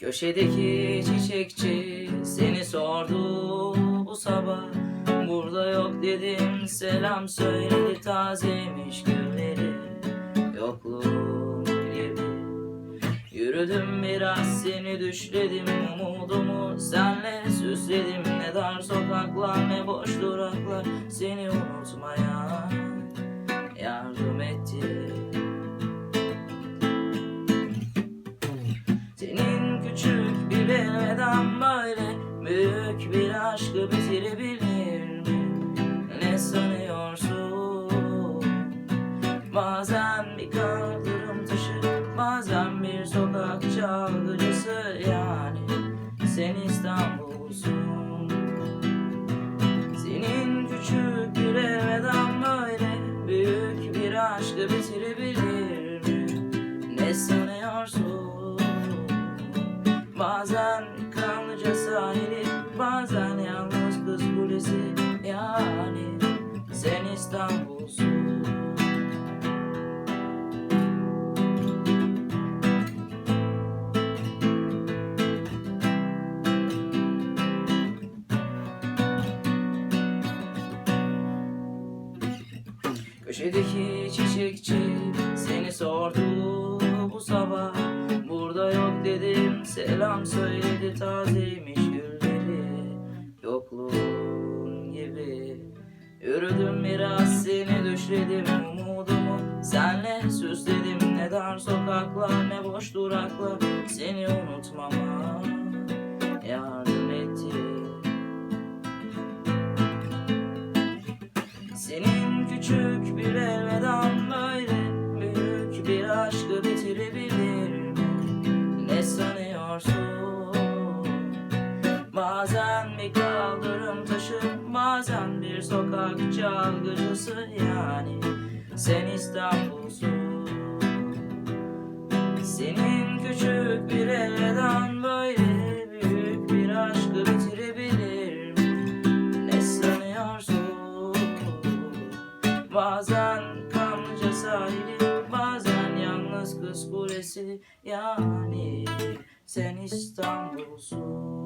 Köşedeki çiçekçi seni sordu bu sabah. Burada yok dedim selam söyledi tazeymiş gülleri. Yokluğum gibi Yürüdüm biraz seni düşledim Umudumu senle süsledim. Ne dar sokaklar ne boş duraklar Seni unutmaya bir aşkı bitirebilir mi? Ne sanıyorsun? Bazen bir kaldırım taşı Bazen bir sokak çalgıcısı yani Sen İstanbul'sun Senin küçük bir elveden böyle Büyük bir aşkı bitirebilir mi? Ne sanıyorsun? Bazen sahili Bazen yalnız kız kulesi Yani sen İstanbul'sun. Köşedeki çiçekçi seni sordu bu sabah. Burada yok dedim selam söyledi tazeymiş Yürüdüm biraz seni düşledim umudumu. Senle süsledim ne dar sokaklar ne boş duraklar. Seni unutmama yardım etti Senin küçük sokak çalgıcısı yani Sen İstanbul'sun Senin küçük bir elveden böyle Büyük bir aşkı bitirebilir? Ne sanıyorsun? Bazen kanlıca sahili Bazen yalnız kız kulesi Yani sen İstanbul'sun